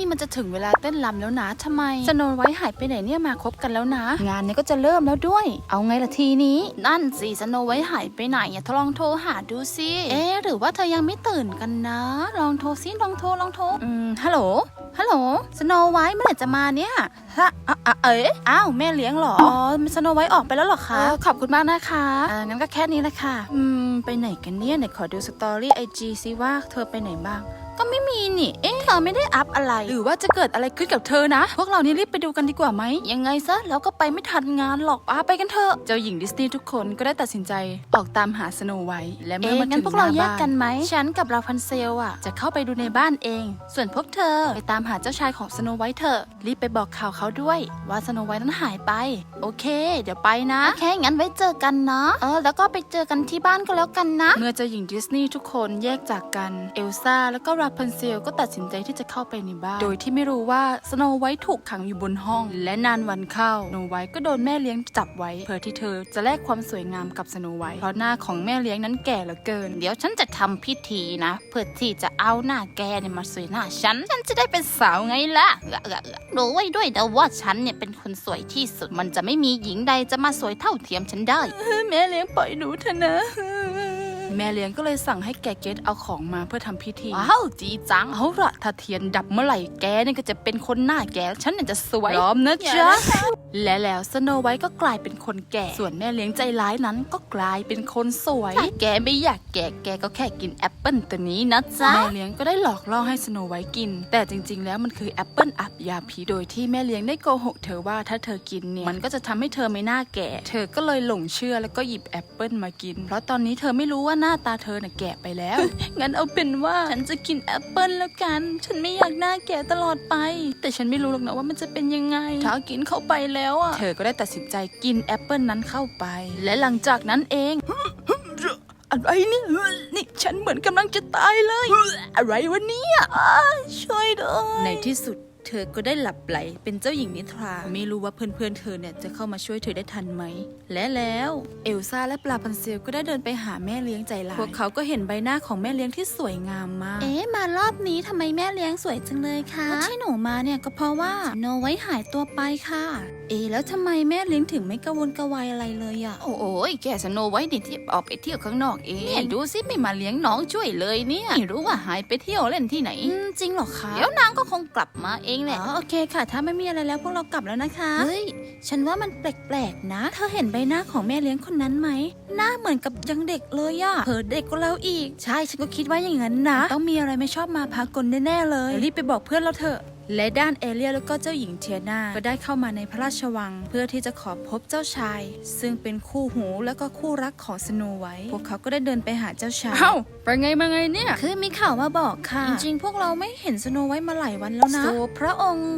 นี่มันจะถึงเวลาเต้นรำแล้วนะทำไมสโนไว้หายไปไหนเนี่ยมาคบกันแล้วนะ งานเนี้ก็จะเริ่มแล้วด้วย เอาไงล่ะทีนี้ นั่นสิสโนไว้หายไปไหนอย่าลองโทรหาดูสิเอ๊ะหรือว่าเธอยังไม่ตื่นกันนะ ลองโทรสิลองโทรลองโทรอืมฮัลโหลฮัลโหลสโนไว้เมื่อไหร่จะมาเนี่ยฮะอะอะเอ๊ะอ้าวแม่เลี้ยงเหรออ๋อสโนไว้ออกไปแล้วเหรอคะขอบคุณมากนะคะอ่างั้นก็แค่นี้แหละค่ะอืมไปไหนกันเนี่ยไหนขอดูสตอรี่ไอจีซิว่าเธอไปไหนบ้าง ก็ไม่มีนี่ เอ๊ะเธอไม่ได้อัพอะไร หรือว่าจะเกิดอะไรขึ้นกับเธอนะ พวกเรานี่รีบไปดูกันดีกว่าไหม ยังไงซะแล้วก็ไปไม่ทันงานหรอกอะไปกันเถอะ เจ้าหญิงดิสนีย์ทุกคนก็ได้ตัดสินใจออกตามหาสโนไวท์และเมื่อมาถึงพวกเราแยกกันไหม ฉันกับราพันเซลอะ จะเข้าไปดูในบ้านเอง ส่วนพวกเธอไปตามหาเจ้าชายของสโนไวท์เถอะ รีบไปบอกข่าวเขาด้วย ว่าสโนไวท์นั้นหายไป โอเค เดี๋ยวไปนะ โอเค งั้นไว้เจอกันนะเออ แล้วก็ไปเจอกันที่บ้านก็แล้วกันนะ เมื่อเจ้าหญิงดิสนีย์ทุกคนแยกจากกัน เอลซ่าแล้วก็ราพันเซลก็ตัดสินใจที่จะเข้าไปในบ้าน โดยที่ไม่รู้ว่าสโนไวท์ถูกขังอยู่บนห้อง และนานวันเข้าสโนไวท์ก็โดนแม่เลี้ยงจับไว้ เพื่อที่เธอจะแลกความสวยงามกับสโนไวท์เพราะหน้าของแม่เลี้ยงนั้นแก่เหลือเกิน เดี๋ยวฉันจะทำพิธีนะเพื่อที่จะเอาหน้าแกเนี่ยมาสวยหน้าฉัน ฉันจะได้เป็นสาวไงล่ะรู้ไว้ด้วยนะว่าฉันเนี่ยเป็นคนสวยที่สุด มันจะไม่มีหญิงใดจะมาสวยเท่าเทียมฉันได้ แม่เลี้ยงปล่อยหนูเถอะนะ แม่เลี้ยงก็เลยสั่งให้แกเกตเอาของมาเพื่อทำพิธี ว้าวจีจังเอาละถ้าเทียนดับเมื่อไหร่แกเนี่ยก็จะเป็นคนหน้าแกฉันเนี่ยจะสวยพร้อมนะจ๊ะและแล้วสโนไวท์ก็กลายเป็นคนแก่ ส่วนแม่เลี้ยงใจร้ายนั้นก็กลายเป็นคนสวยถ้าแกไม่อยากแก่แกก็แค่กินแอปเปิลตัวนี้นะจ๊ะ แม่เลี้ยงก็ได้หลอกล่อให้สโนไวท์กิน แต่จริงๆ แล้วมันคือแอปเปิลอับยาพิษโดยที่แม่เลี้ยงได้โกหกเธอว่าถ้าเธอกินเนี่ย มันก็จะทำให้เธอไม่น่าแก่ เธอก็เลยหลงเชื่อแล้วก็หยิบแอปเปิลมากิน เพราะตอนนี้เธอไม่รู้ว่าหน้าตาเธอน่ะแก่ไปแล้ว งั้นเอาเป็นว่าฉันจะกินแอปเปิลแล้วกัน ฉันไม่อยากหน้าแก่ตลอดไป แต่ฉันไม่รู้หรอกนะว่ามันจะเป็นยังไง ถ้ากินเข้าไปแล้วอะ เธอก็ได้ตัดสินใจกินแอปเปิลนั้นเข้าไป และหลังจากนั้นเองอะไรเนี่ยนี่ฉันเหมือนกำลังจะตายเลย อะไรวะเนี่ยอ้าช่วยด้วยในที่สุด เธอก็ได้หลับไหลเป็นเจ้าหญิงนิทรา ไม่รู้ว่าเพื่อนๆเธอเนี่ยจะเข้ามาช่วยเธอได้ทันไหม และแล้วเอลซ่าและปลาพันเซลก็ได้เดินไปหาแม่เลี้ยงใจร้ายพวกเขาก็เห็นใบหน้าของแม่เลี้ยงที่สวยงามมาก เอ๊ะมารอบนี้ทำไมแม่เลี้ยงสวยจังเลยคะที่หนูมาเนี่ยก็เพราะว่าโนไว้หายตัวไปค่ะ เอ๊ะแล้วทำไมแม่เลี้ยงถึงไม่กระวนกระวายอะไรเลยอะโอ้ยแกสโนไว้ดิที่ออกไปเที่ยวข้างนอกเองเนี่ยดูสิไม่มาเลี้ยงน้องช่วยเลยเนี่ยไม่รู้ว่าหายไปเที่ยวเล่นที่ไหนจริงหรอคะเดี๋ยวนางก็คงกลับมาเองแหละ อ๋อโอเคค่ะ ถ้าไม่มีอะไรแล้วพวกเรากลับแล้วนะคะ เฮ้ย ฉันว่ามันแปลกๆนะ เธอเห็นใบหน้าของแม่เลี้ยงคนนั้นไหม หน้าเหมือนกับยังเด็กเลยอะเผอเด็กกว่าเราอีก ใช่ ฉันก็คิดว่าอย่างนั้นนะ ต้องมีอะไรไม่ชอบมาพากลแน่ๆเลย รีบไปบอกเพื่อนเราเถอะ และด้านเอเลียแล้วก็เจ้าหญิงเทียนาก็ได้เข้ามาในพระราชวัง เพื่อที่จะขอพบเจ้าชาย ซึ่งเป็นคู่หูแล้วก็คู่รักของสโนไวท์พวกเขาก็ได้เดินไปหาเจ้าชายเอ้าไปไงมาไงเนี่ย คือมีข่าวมาบอกค่ะ จริงๆ พวกเราไม่เห็นสโนไวท์มาหลายวันแล้วนะโซพระองค์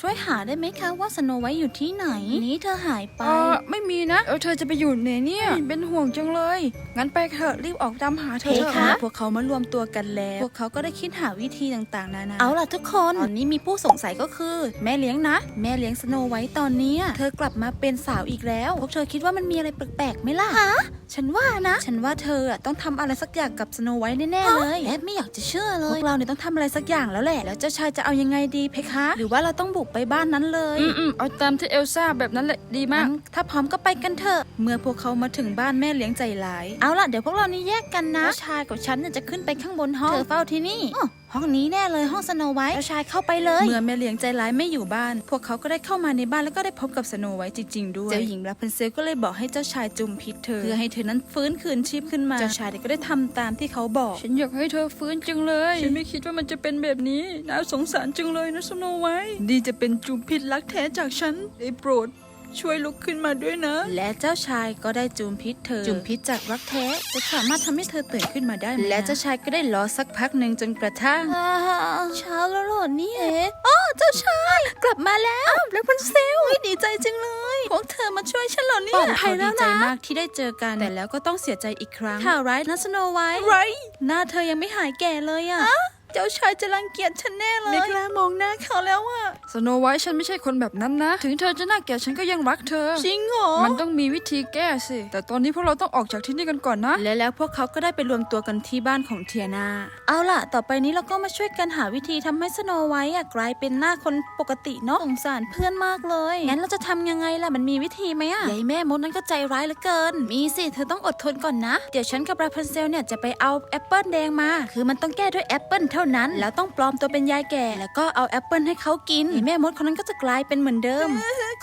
ช่วยหาได้ไหมคะว่าสโนไวท์อยู่ที่ไหน นี้เธอหายไป เออไม่มีนะ เออเธอจะไปอยู่ไหนเนี่ย เป็นห่วงจังเลย งั้นไปเถอะรีบออกตามหาเธอเพเถอะคะพวกเขามารวมตัวกันแล้ว พวกเขาก็ได้คิดหาวิธีต่างๆนานา เอาล่ะทุกคนตอนนี้มีผู้สงสัยก็คือ แม่เลี้ยงนะ แม่เลี้ยงสโนไวท์ตอนเนี้ยเธอกลับมาเป็นสาวอีกแล้ว พวกเธอคิดว่ามันมีอะไรแปลกๆไหมล่ะฮะฉันว่านะ ฉันว่าเธออะต้องทำอะไรสักอย่างกับสโนไวท์แน่ๆเลยแอบไม่อยากจะเชื่อเลย พวกเราเนี่ยต้องทำอะไรสักอย่างแล้วแหละ แล้วเจ้าชายจะเอายังไงดีเพคะ หรือว่าเราต้องบุกไปบ้านนั้นเลยอืมอืมเอาตามที่เอลซ่าแบบนั้นแหละดีมาก งั้นถ้าพร้อมก็ไปกันเถอะ เมื่อพวกเขามาถึงบ้านแม่เลี้ยงใจร้าย เอาล่ะเดี๋ยวพวกเรานี่แยกกันนะเจ้าชายกับฉันเนี่ยจะขึ้นไปข้างบนห้อง เธอเฝ้าที่นี่อ้อ ห้องนี้แน่เลยห้องสโนไวท์เจ้าชายเข้าไปเลย เมื่อแม่เลี้ยงใจร้ายไม่อยู่บ้าน พวกเขาก็ได้เข้ามาในบ้านแล้วก็ได้พบกับสโนไวท์จริงๆด้วย เจ้าหญิงราพันเซลก็เลยบอกให้เจ้าชายจุมพิษเธอ เพื่อให้เธอนั้นฟื้นคืนชีพขึ้นมา เจ้าชายก็ได้ทำตามที่เขาบอก ฉันอยากให้เธอฟื้นจังเลย ฉันไม่คิดว่ามันจะเป็นแบบนี้น่าสงสารจังเลยนะสโนไวท์นี่จะเป็นจุมพิษรักแท้จากฉันได้โปรด ช่วยลุกขึ้นมาด้วยนะ และเจ้าชายก็ได้จูมพิษเธอ จูมพิษจากรักแท้จะสามารถทำให้เธอตื่นขึ้นมาได้ไหมและเจ้าชายก็ได้รอสักพักหนึ่งจนกระทั่งเช้าแล้วเหรอเนี่ยอ๋อเจ้าชายกลับมาแล้วแล้วพันเซลดีใจจังเลยพวกเธอมาช่วยฉันเหรอเนี่ยปลอดภัยแล้วนะดีใจมากที่ได้เจอกันแต่แล้วก็ต้องเสียใจอีกครั้งข่าวร้ายนะสโนไวท์ไรหน้าเธอยังไม่หายแก่เลยอะเจ้าชายจะรังเกียจฉันแน่เลย ไม่กล้ามองหน้าเขาแล้วอะสโนไวท์ฉันไม่ใช่คนแบบนั้นนะ ถึงเธอจะน่าเกลียดฉันก็ยังรักเธอ จริงเหรอ มันต้องมีวิธีแก้สิ แต่ตอนนี้พวกเราต้องออกจากที่นี่กันก่อนนะ และแล้วพวกเขาก็ได้ไปรวมตัวกันที่บ้านของเทียนา เอาล่ะ ต่อไปนี้เราก็มาช่วยกันหาวิธีทำให้สโนไวท์อะกลายเป็นหน้าคนปกติเนาะสงสารเพื่อนมากเลย งั้นเราจะทำยังไงล่ะ มันมีวิธีไหมอะยายแม่มดนั้นก็ใจร้ายเหลือเกิน มีสิ เธอต้องอดทนก่อนนะ เดี๋ยวฉันกับราพันเซลเนี่ยจะไปเอาแอปเปิลแดงมา คือมันต้องแก้ด้วยแอปเปิลเท่านั้น แล้วต้องปลอมตัวเป็นยายแก่ แล้วก็เอาแอปเปิลให้เขากินยายแม่มดคนนั้นก็จะกลายเป็นเหมือนเดิม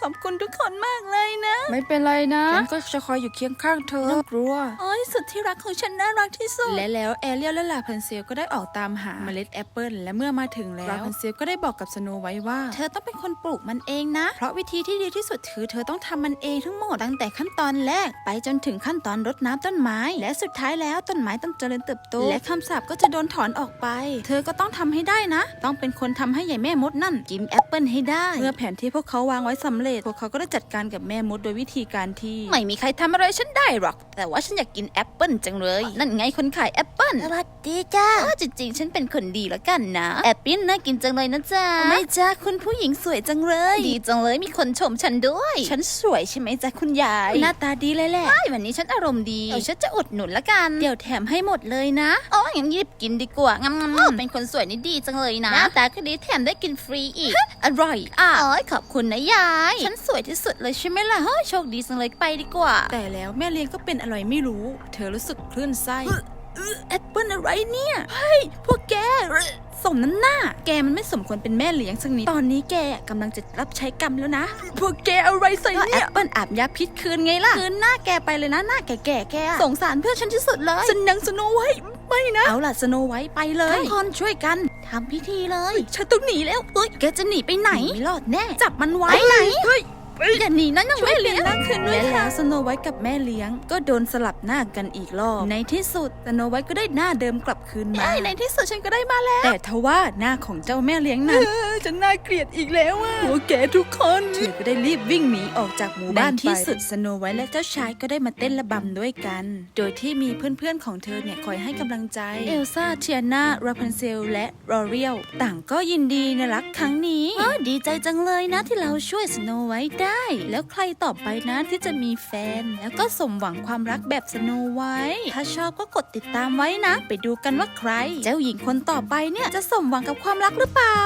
ขอบคุณทุกคนมากเลยนะ ไม่เป็นไรนะ ฉันก็จะคอยอยู่เคียงข้างเธอไม่ต้องกลัว โอ้ยสุดที่รักของฉันน่ารักที่สุด และแล้วแอเรียลและลาพันเซลก็ได้ออกตามหาเมล็ดแอปเปิลและเมื่อมาถึงแล้วลาพันเซลก็ได้บอกกับสโนไว้ว่า เธอต้องเป็นคนปลูกมันเองนะ เพราะวิธีที่ดีที่สุดคือเธอต้องทำมันเองทั้งหมดตั้งแต่ขั้นตอนแรก ไปจนถึงขั้นตอนรดน้ำต้นไม้ และสุดท้ายแล้วต้นไม้ต้องเจริญเติบโต และคำสาปก็จะโดนถอนออกไป เธอก็ต้องทำให้ได้นะ ต้องเป็นคนทำให้ใหญ่แม่มดนั่นกินแอปเปิลให้ได้ เมื่อแผนที่พวกเขาวางไว้สำเร็จพวกเขาก็ได้จัดการกับแม่มดโดยวิธีการที่ ไม่มีใครทำอะไรฉันได้หรอก แต่ว่าฉันอยากกินแอปเปิลจังเลย นั่นไงคนขายแอปเปิลสวัสดีจ้าว่าจริงๆ ฉันเป็นคนดีแล้วกันนะ แอปเปิลน่ากินจังเลยนะจ๊ะไม่จ้าคุณผู้หญิงสวยจังเลย ดีจังเลยมีคนชมฉันด้วย ฉันสวยใช่ไหมจ๊ะคุณยาย หน้าตาดีเลยแหละใช่วันนี้ฉันอารมณ์ดี เดี๋ยวฉันจะอุดหนุนละกัน เดี๋ยวแถมให้หมดเลยนะ อ๋ออย่างนี้กินดีกว่างำๆเป็นคนสวยนี่ดีจังเลยนะ หน้าตาก็ดีแถมได้กินฟรีอีก อร่อยอะอ๋อขอบคุณนะยายฉันสวยที่สุดเลยใช่ไหมล่ะเฮ้ยโชคดีจังเลยไปดีกว่า แต่แล้วแม่เลี้ยงก็เป็นอะไรไม่รู้ เธอรู้สึกคลื่นไส้แอปเปิลอะไรเนี่ย เฮ้ย พวกแก สมน้ำหน้า แกมันไม่สมควรเป็นแม่เลี้ยงสักนิด ตอนนี้แกกำลังจะรับใช้กรรมแล้วนะ พวกแกอะไรใส่ก็แอเนี่ยปเปิลอาบยาพิษคืนไงล่ะ คืนหน้าแกไปเลยนะ หน้าแก่ๆแกอะสงสารเพื่อนฉันที่สุดเลยสนังสโนไว้ไม่นะ เอาล่ะสโนไว้ไปเลยทุกคนช่วยกัน ทำพิธีเลย ฉันต้องหนีแล้วเอ้ยแกจะหนีไปไหน ไม่รอดแน่ จับมันไว้ไปไหนเฮ้ยอย่าหนีนะน้องช่วยแม่เปลี่เลี้ยยนงร่าง คืนด้วยค่ะและแล้วสโนไวท์กับแม่เลี้ยง ก็โดนสลับหน้ากันอีกรอบ ในที่สุดสโนไวท์ก็ได้หน้าเดิมกลับคืนมาเอ้ยในที่สุดฉันก็ได้มาแล้ว แต่ทว่าหน้าของเจ้าแม่เลี้ยงนั้นจะน่าเกลียดอีกแล้วอะโอเคทุกคนเธอก็ได้รีบวิ่งหนีออกจากหมู่บ้านที่สุดสโนไวท์และเจ้าชายก็ได้มาเต้นระบำด้วยกัน โดยที่มีเพื่อนๆของเธอเนี่ยคอยให้กำลังใจ เอลซ่าเทียนาราพันเซลและรอเรียลต่างก็ยินดีในรักครั้งนี้เออดีใจจังเลยนะที่เราช่วยสโนไว้ได้ แล้วใครต่อไปนะที่จะมีแฟน แล้วก็สมหวังความรักแบบสโนไวท์ถ้าชอบก็กดติดตามไว้นะ ไปดูกันว่าใคร เจ้าหญิงคนต่อไปเนี่ยจะสมหวังกับความรักหรือเปล่า